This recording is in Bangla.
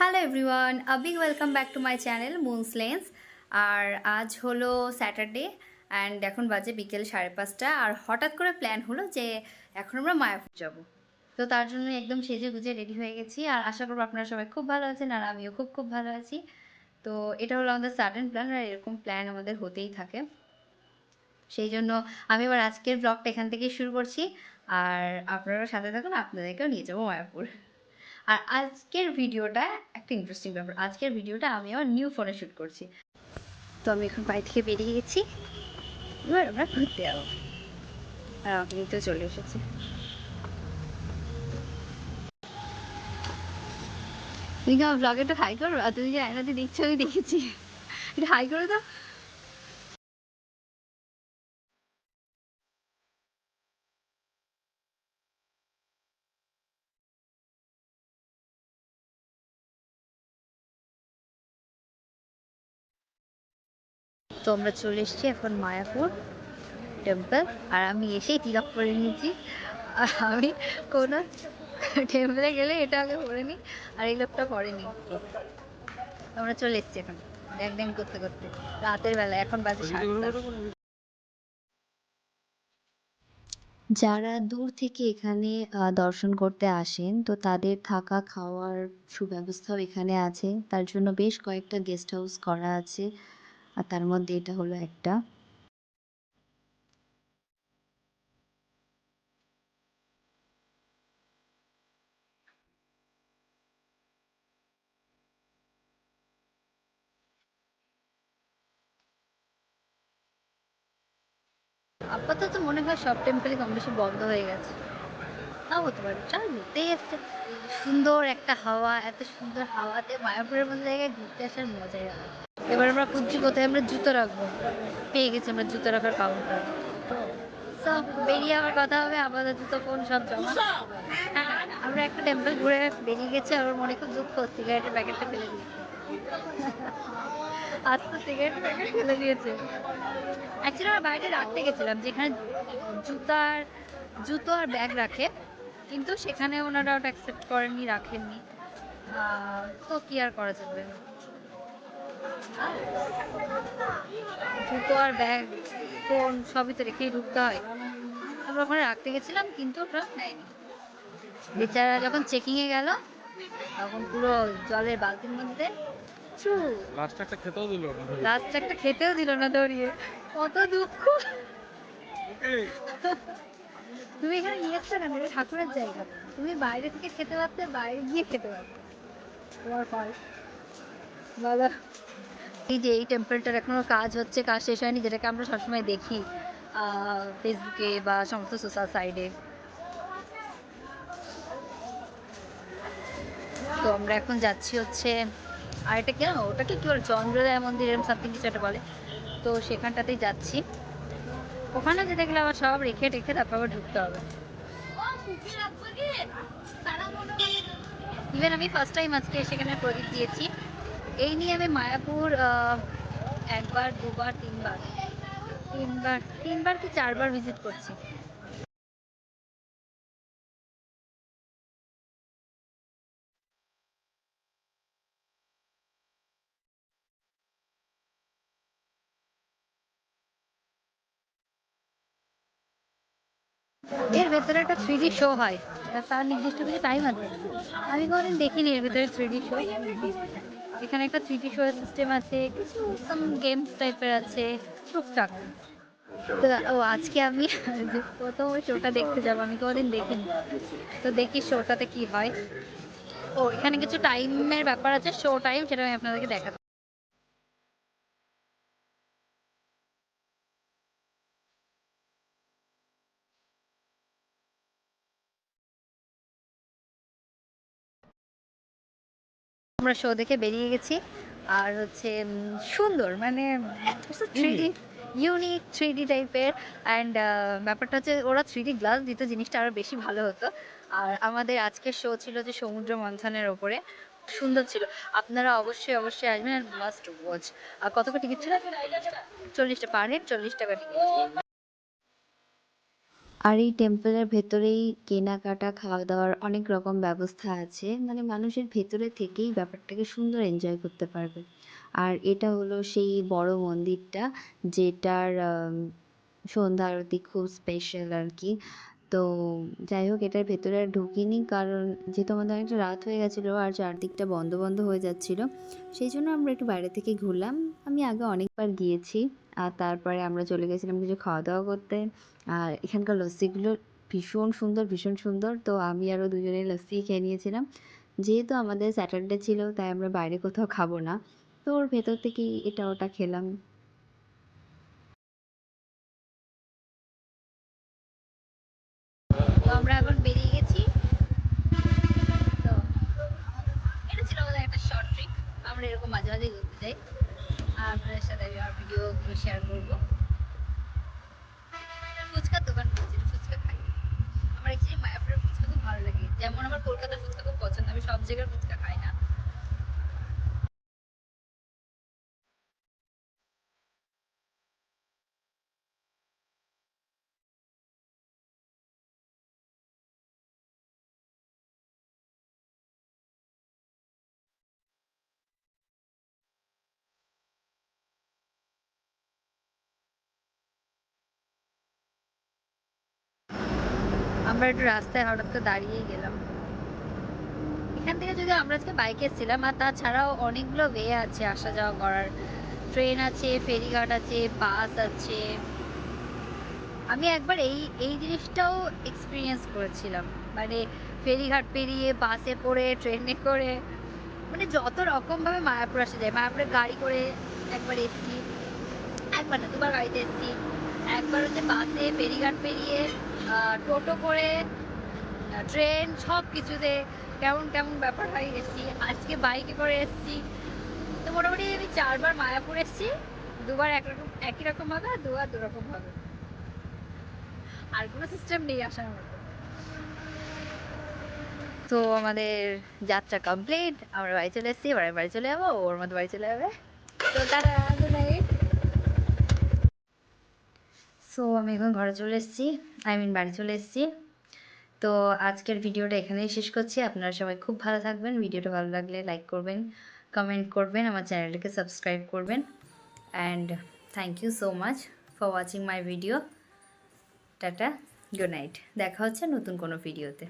Hello everyone a big welcome back to my channel moons lens আর আজ হলো স্যাটারডে অ্যান্ড এখন বাজে বিকেল সাড়ে পাঁচটা, আর হঠাৎ করে প্ল্যান হলো যে এখন আমরা মায়াপুর যাব। তো তার জন্য একদম সেজে গুজে রেডি হয়ে গেছি, আর আশা করব আপনারা সবাই খুব ভালো আছেন, আর আমিও খুব খুব ভালো আছি। তো এটা হলো আমাদের সাডেন প্ল্যান আর এরকম প্ল্যান আমাদের হতেই থাকে। সেই জন্য আমি এবার আজকের ব্লগটা এখান থেকেই শুরু করছি, আর আপনারা সাথে থাকুন, আপনাদেরকেও নিয়ে যাব মায়াপুর। আর আজকের ভিডিওটা একটা ইন্টারেস্টিং ব্যাপার। আজকের ভিডিওটা আমি আমার নিউ ফোনে শ্যুট করছি। তো আমি এখন বাড়ি থেকে বেরিয়ে গেছি। এবার আমরা ঘুরতে যাব। আর আমাকে নিতেও চলে এসেছে। তুমি আমার ব্লগে একটু হাই করো? তুমি যে আয়নাতে দেখছ, আমি দেখেছি। একটু হাই করে দাও তো আমরা চলে এসেছি এখন মায়াপুর টেম্পল আর আমি এসেই তিলক করে নিয়েছি। আর আমি কোনো টেম্পলে গেলে এটা আগে পরে নিই আর এই লোকটা পরেনি আমরা চলে এসেছি এখন ড্যাং ড্যাং করতে করতে। রাতের বেলা এখন বাজে সাতটা। যারা দূর থেকে এখানে দর্শন করতে আসেন তো তাদের থাকা খাওয়ার সুব্যবস্থাও এখানে আছে। তার জন্য বেশ কয়েকটা গেস্ট হাউস করা আছে। আর তার মধ্যে এটা হলো একটা। আপাতত মনে হয় সব টেম্পলই কম বেশি বন্ধ হয়ে গেছে। তাও হতে পারে। চল ঘুরতেই এসছে। সুন্দর একটা হাওয়া, এত সুন্দর হাওয়াতে মায়াপুরের মতো জায়গায় ঘুরতে আসার মজাই আলাদা। এবার আমরা খুঁজছি কোথায়? আমরা জুতো রাখব। পেয়ে গেছি আমরা জুতো রাখার কাউন্টার সব বেরিয়ে আবার কথা হবে আপাতত জুতো ফোন সব জমা? হ্যাঁ, আমরা একটা টেম্পল ঘুরে বেরিয়ে গেছি আর মনে খুব দুঃখ সিগারেটের প্যাকেটটা ফেলে দিয়েছে। আজ তো সিগারেটের প্যাকেট ফেলে দিয়েছে। অ্যাকচুয়ালি আমরা বাইরে রাখতে গেছিলাম যেখানে জুতার জুতো আর ব্যাগ রাখে কিন্তু সেখানে ওনারা ওটা অ্যাকসেপ্ট করেননি রাখেননি। তো কি আর করা যাবে? জুতো আর ব্যাগ ফোন সবই তো রেখেই ঢুকতে হয়। আমরা ওখানে রাখতে গেছিলাম কিন্তু ওটা নেয়নি। বেচারা যখন চেকিংয়ে গেল তখন পুরো জলের বালতির মধ্যে লাস্ট একটা খেতেও দিল না লাস্ট একটা খেতেও দিল না দৌড়িয়ে কত দুঃখ। তুমি এখানে নিয়ে এসছো কেন? এটা ঠাকুরের জায়গা। তুমি বাইরে থেকে খেতে পারতে বাইরে গিয়ে খেতে পারতে। তোমার ফল বলো এই যে এই টেম্পলটার এখনও কাজ হচ্ছে, কাজ শেষ হয়নি, যেটাকে আমরা সবসময় দেখি ফেসবুকে বা সমস্ত সোশ্যাল সাইডে তো আমরা এখন যাচ্ছি হচ্ছে, আর এটা কেন ওটাকে কি বলে, চন্দ্রদয় মন্দির এরকম সামথিং কিছু একটা বলে। তো সেখানটাতেই যাচ্ছি। ওখানে যেতে দেখলে আবার সব রেখে টেখে তারপর আবার ঢুকতে হবে। ইভেন আমি ফার্স্ট টাইম আজকে সেখানে প্রদীপ দিয়েছি। এই নিয়ে আমি মায়াপুর একবার, দুবার, তিনবার। তিনবার তিনবার কি চারবার ভিজিট করছি। এর ভেতরে একটা থ্রি শো হয়। তার নির্দিষ্ট কিছু টাইম আছে। আমি কোনোদিন দেখিনি এর ভেতরে থ্রি শো এখানে একটা থ্রিটি শো সিস্টেম আছে সাম গেমস টাইপের আছে, টুকটাক। তো, ও, আজকে আমি প্রথম ওই শোটা দেখতে যাব, আমি কোনোদিন দেখিনি। তো দেখি শোটাতে কি হয়। ও, এখানে কিছু টাইমের ব্যাপার আছে শো টাইম সেটা আমি আপনাদেরকে দেখাবো আমরা শো দেখে বেরিয়ে গেছি। আর হচ্ছে সুন্দর মানে ইউনিক থ্রি ডি টাইপের অ্যান্ড ব্যাপারটা হচ্ছে ওরা থ্রি ডি গ্লাস দিত জিনিসটা আরও বেশি ভালো হতো। আর আমাদের আজকের শো ছিল যে সমুদ্র মন্থনের ওপরে। সুন্দর ছিল। আপনারা অবশ্যই অবশ্যই আসবেন আর মাস্ট ওয়াচ আর কত করে টিকিট ছিল? চল্লিশটা। পার হেড চল্লিশ টাকা টিকিট আর এই টেম্পলের ভেতরেই কেনাকাটা খাওয়া দাওয়ার অনেক রকম ব্যবস্থা আছে। মানে মানুষের ভেতরে থেকেই ব্যাপারটাকে সুন্দর এনজয় করতে পারবে। আর এটা হলো সেই বড় মন্দিরটা যেটার সন্ধ্যা আরতি খুব স্পেশাল আর কি। তো যাই হোক, এটার ভেতরে আর ঢুকিনি কারণ যেহেতু আমাদের অনেকটা রাত হয়ে গেছিল আর চারদিকটা বন্ধ বন্ধ হয়ে যাচ্ছিল, সেই জন্য আমরা একটু বাইরে থেকে ঘুরলাম। আমি আগে অনেকবার গিয়েছি আর তারপরে আমরা চলে গেছিলাম কিছু খাওয়া দাওয়া করতে। আর এখানকার লস্যিগুলো ভীষণ সুন্দর ভীষণ সুন্দর। তো আমি আরও দুজনে লস্যি খেয়ে নিয়েছিলাম। যেহেতু আমাদের স্যাটারডে ছিল, তাই আমরা বাইরে কোথাও খাব না। তো ওর ভেতর থেকেই এটা ওটা খেলাম তো আমরা এখন বেরিয়ে গেছি তো এটা ছিল আমাদের একটা শর্ট ট্রিপ আমরা এরকম মাঝে মাঝে ঘুরতে যাই আর আপনাদের সাথে আমি আমার ভিডিওগুলো শেয়ার করব। ফুচকার দোকান খুঁজছি ফুচকা খাই। আমার অ্যাকচুয়ালি মায়াপুরের ফুচকা খুব ভালো লাগে। যেমন আমার কলকাতার ফুচকা খুব পছন্দ, আমি সব জায়গার ফুচকা খাই না আমরা একটু রাস্তায় হঠাৎ করে দাঁড়িয়েই গেলাম। এখান থেকে যদি আমরা আজকে বাইকে এসেছিলাম আর তাছাড়াও অনেকগুলো ওয়ে আছে আসা যাওয়া করার। ট্রেন আছে, ফেরিঘাট আছে বাস আছে। আমি একবার এই এই জিনিসটাও এক্সপিরিয়েন্স করেছিলাম। মানে ফেরিঘাট পেরিয়ে বাসে করে ট্রেনে করে। মানে যত রকমভাবে মায়াপুর আসা যায়, মায়াপুরে গাড়ি করে একবার এসছি, একবার না, দুবার গাড়িতে এসছি। একবার হচ্ছে বাসে ফেরিঘাট পেরিয়ে টোটো করে ট্রেন সব কিছুতে কেমন কেমন ব্যাপার হয় এসছি। আজকে বাইকে করে এসছি। তো মোটামুটি আমি চারবার মায়াপুর এসছি। দুবার একরকম একই রকম ভাবে আর দুবার দুরকম ভাবে। আর কোনো সিস্টেম নেই আসার মতো। তো আমাদের যাত্রা কমপ্লিট আমরা বাড়ি চলে এসেছি, এবার বাড়ি চলে যাব, ওর মতো বাড়ি চলে যাবে। তো তারা গুড নাইট সো আমি এখন ঘরে চলে এসেছি আই মিন বাড়ি চলে এসেছি। তো আজকের ভিডিওটা এখানেই শেষ করছি। আপনারা সবাই খুব ভালো থাকবেন, ভিডিওটা ভালো লাগলে লাইক করবেন কমেন্ট করবেন, আমার চ্যানেলটাকে সাবস্ক্রাইব করবেন। And thank you so much for watching my video tata good night দেখা হচ্ছে নতুন কোনো ভিডিওতে